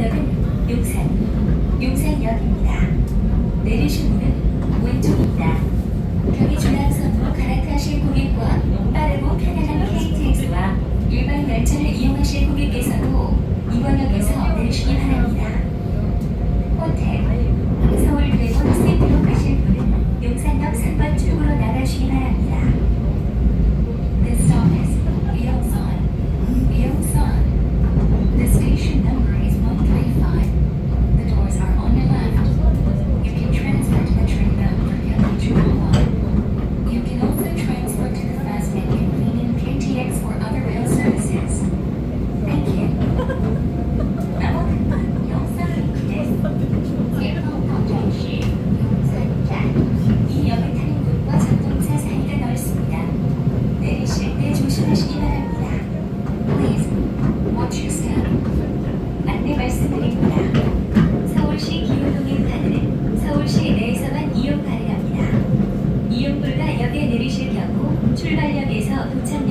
용산역은 용산, 용산역입니다. 내리실 문은 출발역에서 도착